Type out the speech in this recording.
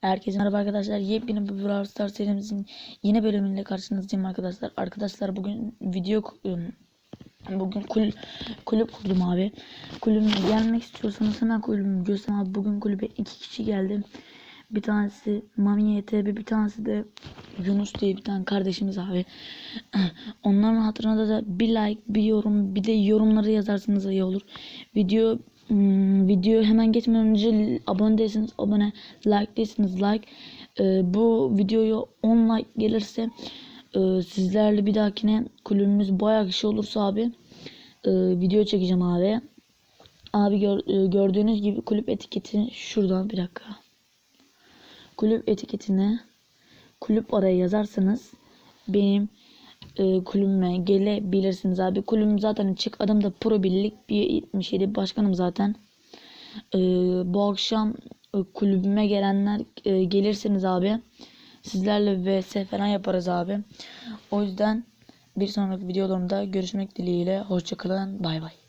Herkese merhaba arkadaşlar. Yepyeni bir Brawl Stars serimizin yeni bölümüyle karşınızdayım arkadaşlar. Arkadaşlar bugün video bugün kul, kulüp kurdum abi. Kulübüme gelmek istiyorsanız hemen kulübümü göstereyim abi. Bugün kulübe iki kişi geldi. Bir tanesi Mami YTB bir tanesi de Yunus diye bir tane kardeşimiz abi. Onların hatırına da bir like, bir yorum, bir de yorumları yazarsanız iyi olur. Video hmm, video hemen geçmeden önce abone değilseniz abone, like değilseniz like. Ee, bu videoya 10 like gelirse e, sizlerle bir dahakine kulübümüz bayağı kişi olursa abi e, video çekeceğim abi. Abi gör- e, gördüğünüz gibi kulüp etiketi şuradan bir dakika. Kulüp etiketine kulüp araya yazarsanız benim e, kulübüme gelebilirsiniz abi. Kulübüm zaten açık. Adım da Pro Birlik bir 77 başkanım zaten. E, bu akşam e, kulübüme gelenler e, gelirseniz abi sizlerle vs falan yaparız abi. O yüzden bir sonraki videolarımda görüşmek dileğiyle. Hoşçakalın. Bay bay.